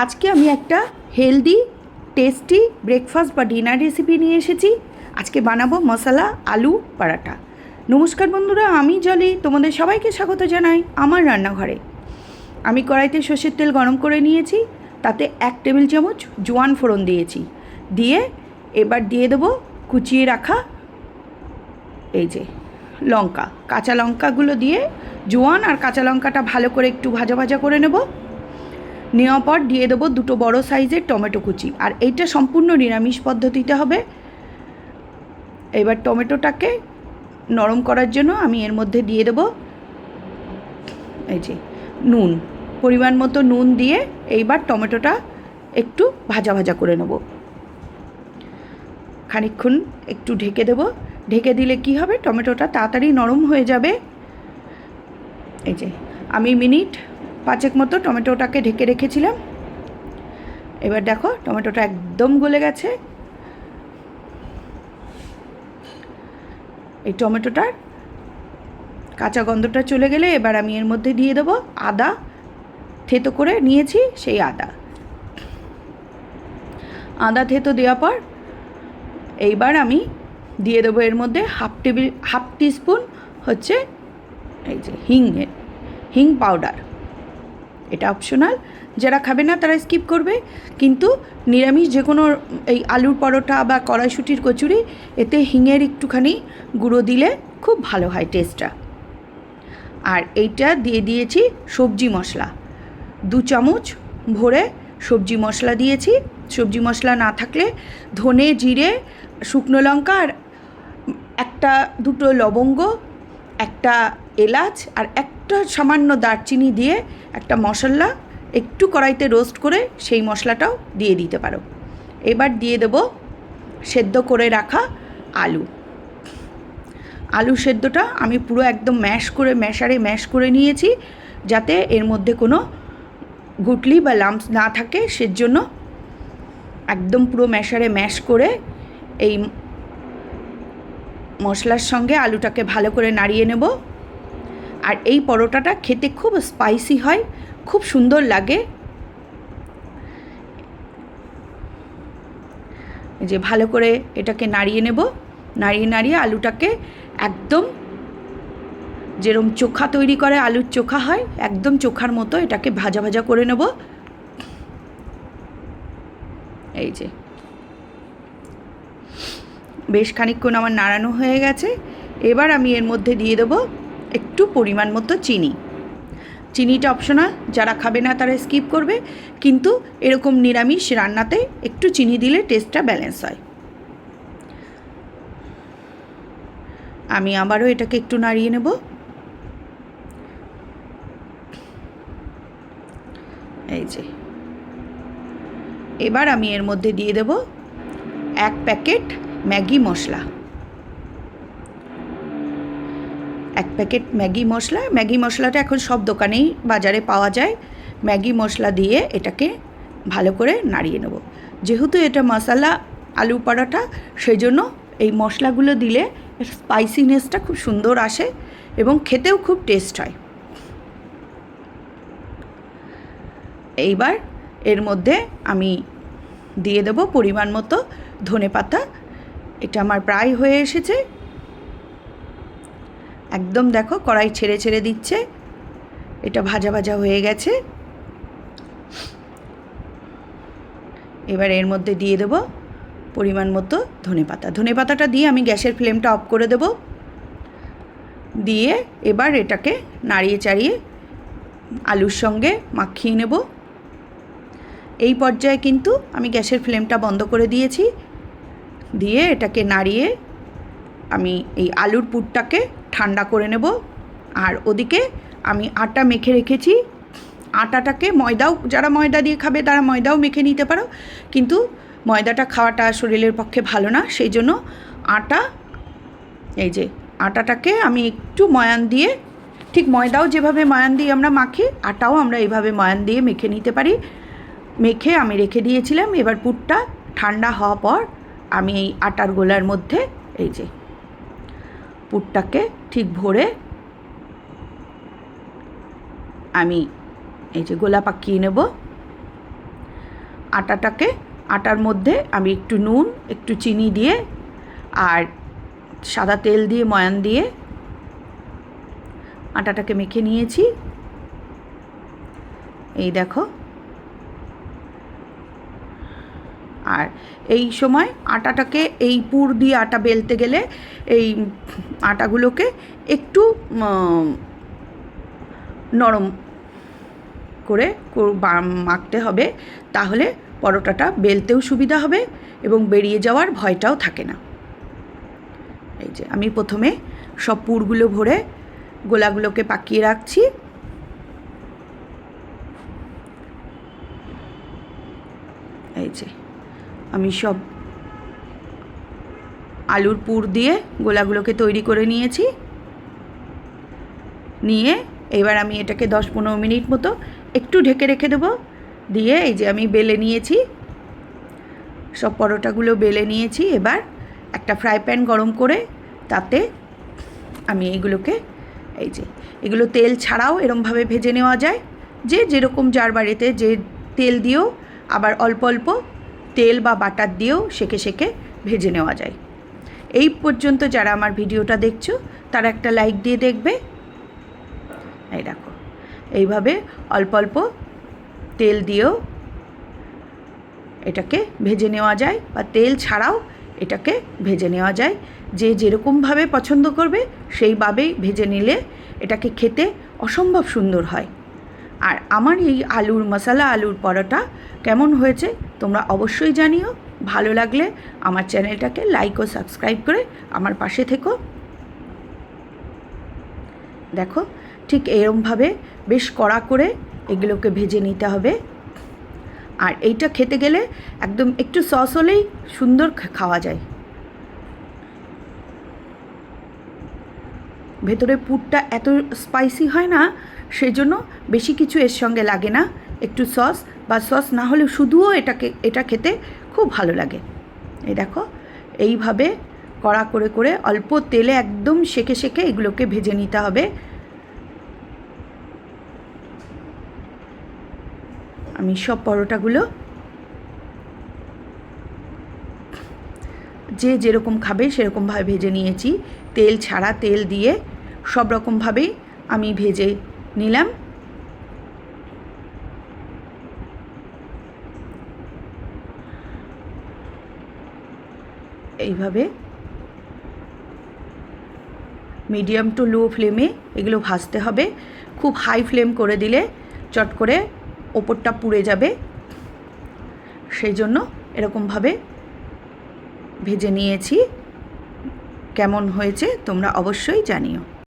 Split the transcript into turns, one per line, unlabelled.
আজকে আমি একটা হেলদি টেস্টি ব্রেকফাস্ট বা ডিনার রেসিপি নিয়ে এসেছি। আজকে বানাবো মশলা, আলু, পরাঠা। নমস্কার বন্ধুরা, আমি জলি, তোমাদের সবাইকে স্বাগত জানাই আমার রান্নাঘরে। আমি কড়াইতে সর্ষের তেল গরম করে নিয়েছি, তাতে এক টেবিল চামচ জোয়ান ফোড়ন দিয়েছি। দিয়ে এবার দিয়ে দেবো কুচিয়ে রাখা এই যে লঙ্কা। কাঁচা লঙ্কাগুলো দিয়ে জোয়ান আর কাঁচা লঙ্কাটা ভালো করে একটু ভাজা ভাজা করে নেব। নেওয়ার পর দিয়ে দেবো দুটো বড় সাইজের টমেটো কুচি। আর এইটা সম্পূর্ণ নিরামিষ পদ্ধতিতে হবে। এবার টমেটোটাকে নরম করার জন্য আমি এর মধ্যে দিয়ে দেবো এই যে নুন। পরিমাণ মতো নুন দিয়ে এইবার টমেটোটা একটু ভাজা ভাজা করে নেব। খানিকক্ষণ একটু ঢেকে দেবো। ঢেকে দিলে কি হবে? টমেটোটা তাড়াতাড়ি নরম হয়ে যাবে। এই যে আমি মিনিট পাঁচেক মতো টমেটোটাকে ঢেকে রেখেছিলাম। এবার দেখো, টমেটোটা একদম গলে গেছে। এই টমেটোটার কাঁচা গন্ধটা চলে গেলে এবার আমি এর মধ্যে দিয়ে দেবো আদা। থেতো করে নিয়েছি সেই আদা। আদা থেতো দেওয়ার পর এইবার আমি দিয়ে দেবো এর মধ্যে হাফ টেবিল, হাফ টিস্পুন হচ্ছে এই যে হিংয়ের হিং পাউডার। এটা অপশনাল যারা খাবে না, তারা স্কিপ করবে। কিন্তু নিরামিষ যে কোনো এই আলুর পরোটা বা কড়াইশুটির কচুরি, এতে হিঙের একটুখানি গুঁড়ো দিলে খুব ভালো হয় টেস্টটা আর এইটা দিয়ে দিয়েছি সবজি মশলা। দু চামচ ভরে সবজি মশলা দিয়েছি। সবজি মশলা না থাকলে ধনে, জিরে, শুকনো লঙ্কা আর একটা, দুটো লবঙ্গ, একটা এলাচ আর একটা সামান্য দারচিনি দিয়ে একটা মশলা, একটু কড়াইতে রোস্ট করে সেই মশলাটাও দিয়ে দিতে পারো। এবার দিয়ে দেবো সেদ্ধ করে রাখা আলু। আলু সেদ্ধটা আমি পুরো একদম ম্যাশ করে ম্যাশারে ম্যাশ করে নিয়েছি, যাতে এর মধ্যে কোনো গুটলি বা লাম্পস না থাকে, সেজন্য একদম পুরো ম্যাশারে ম্যাশ করে এই মশলার সঙ্গে আলুটাকে ভালো করে নাড়িয়ে নেব। আর এই পরোটাটা খেতে খুব স্পাইসি হয়, খুব সুন্দর লাগে। যে ভালো করে এটাকে নাড়িয়ে নেব, নাড়িয়ে নাড়িয়ে আলুটাকে একদম যেরম চোখা তৈরি করে আলুর চোখা হয়, একদম চোখার মতো এটাকে ভাজা ভাজা করে নেব। এই যে। বেশ খানিকক্ষণ আমার নাড়ানো হয়ে গেছে, এবার আমি এর মধ্যে দিয়ে দেবো একটু পরিমাণ মতো চিনি। চিনিটা অপশনাল যারা খাবে না তারা স্কিপ করবে, কিন্তু এরকম নিরামিষ রান্নাতে একটু চিনি দিলে টেস্টটা ব্যালেন্স হয়। আমি আবারও এটাকে একটু নাড়িয়ে নেব। এই যে। এবার আমি এর মধ্যে দিয়ে দেব এক প্যাকেট ম্যাগি মশলা। এক প্যাকেট ম্যাগি মশলা। ম্যাগি মশলাটা এখন সব দোকানেই বাজারে পাওয়া যায়। ম্যাগি মশলা দিয়ে এটাকে ভালো করে নাড়িয়ে নেব। যেহেতু এটা মশলা, আলু পরোটা সেই জন্য এই মশলাগুলো দিলে স্পাইসিনেসটা খুব সুন্দর আসে এবং খেতেও খুব টেস্ট হয়। এইবার এর মধ্যে আমি দিয়ে দেব পরিমাণ মতো ধনে পাতা এটা আমার প্রায় হয়ে এসেছে। একদম দেখো, কড়াই ছেড়ে ছেড়ে দিচ্ছে। এটা ভাজা ভাজা হয়ে গেছে। এবার এর মধ্যে দিয়ে দেব পরিমাণ মতো ধনে পাতা। ধনে পাতাটা দিয়ে আমি গ্যাসের ফ্লেমটা অফ করে দেব। দিয়ে এবার এটাকে নাড়িয়ে চাড়িয়ে আলুর সঙ্গে মাখিয়ে নেব। এই পর্যায়ে কিন্তু আমি গ্যাসের ফ্লেমটা বন্ধ করে দিয়েছি। দিয়ে এটাকে নাড়িয়ে আমি এই আলুর পুরটাকে ঠান্ডা করে নেব। আর ওদিকে আমি আটা মেখে রেখেছি। আটাটাকে ময়দাও, যারা ময়দা দিয়ে খাবে তারা ময়দাও মেখে নিতে পারো। কিন্তু ময়দাটা খাওয়াটা শরীরের পক্ষে ভালো না, সেই জন্য আটা, এই যে আটাটাকে আমি একটু ময়ান দিয়ে, ঠিক ময়দাও যেভাবে ময়ান দিয়ে আমরা মাখি, আটাও আমরা এইভাবে ময়ান দিয়ে মেখে নিতে পারি। মেখে আমি রেখে দিয়েছিলাম, এবার পুরটা ঠান্ডা হওয়ার পর আমি এই আটার গোলার মধ্যে, এই যে পুরটাকে ঠিক ভরে আমি এই যে গোলা পাকিয়ে নেব। আটাটাকে, আটার মধ্যে আমি একটু নুন, একটু চিনি দিয়ে আর সাদা তেল দিয়ে, ময়ান দিয়ে আটাটাকে মেখে নিয়েছি। এই দেখো আর এই সময় আটাটাকে এই পুর দিয়ে আটা বেলতে গেলে এই আটাগুলোকে একটু নরম করে মাখতে হবে। তাহলে পরোটাটা বেলতেও সুবিধা হবে এবং বেরিয়ে যাওয়ার ভয়টাও থাকে না। এই যে আমি প্রথমে সব পুরগুলো ভরে গোলাগুলোকে পাকিয়ে রাখছি এই যে আমি সব আলুর পুর দিয়ে গোলাগুলোকে তৈরি করে নিয়েছি। নিয়ে এবার আমি এটাকে দশ পনেরো মিনিট মতো একটু ঢেকে রেখে দেবো। দিয়ে এই যে আমি বেলে নিয়েছি। সব পরোটাগুলো বেলে নিয়েছি। এবার একটা ফ্রাই প্যান গরম করে তাতে আমি এইগুলোকে এই যে এগুলো তেল ছাড়াও এরমভাবে ভেজে নেওয়া যায়। যে যেরকম যার বাড়িতে যে তেল দিয়েও আবার অল্প অল্প তেল বা বাটার দিয়েও সেকে সেকে ভেজে নেওয়া যায়। এই পর্যন্ত যারা আমার ভিডিওটা দেখছ, তারা একটা লাইক দিয়ে দেখবে। এই দেখো, এইভাবে অল্প অল্প তেল দিয়েও এটাকে ভেজে নেওয়া যায় বা তেল ছাড়াও এটাকে ভেজে নেওয়া যায়। যে যেরকমভাবে পছন্দ করবে, সেইভাবেই ভেজে নিলে এটাকে খেতে অসম্ভব সুন্দর হয়। আর আমার এই আলুর মশলা, আলুর পরোটা কেমন হয়েছে তোমরা অবশ্যই জানিও। ভালো লাগলে আমার চ্যানেলটাকে লাইক ও সাবস্ক্রাইব করে আমার পাশে থেকো। দেখো, ঠিক এরমভাবে বেশ কড়া করে এগুলোকে ভেজে নিতে হবে। আর এইটা খেতে গেলে একদম একটু সস হলেই সুন্দর খাওয়া যায়। ভেতরে পুরটা এত স্পাইসি হয় না সেই জন্য বেশি কিছু এর সঙ্গে লাগে না। একটু সস বা সস না হলে শুধুও এটাকে, এটা খেতে খুব ভালো লাগে। এই দেখো, এইভাবে কড়া করে করে অল্প তেলে একদম সেকে সেকে এগুলোকে ভেজে নিতে হবে। আমি সব পরোটাগুলো যে যেরকম খাবে সেরকমভাবে ভেজে নিয়েছি। তেল ছাড়া তেল দিয়ে সব রকমভাবেই আমি ভেজে নিলাম। এইভাবে মিডিয়াম টু লো ফ্লেমে এগুলো ভাজতে হবে। খুব হাই ফ্লেম করে দিলে চট করে ওপরটা পুড়ে যাবে। সেই জন্য এরকমভাবে ভেজে নিয়েছি। কেমন হয়েছে তোমরা অবশ্যই জানিও।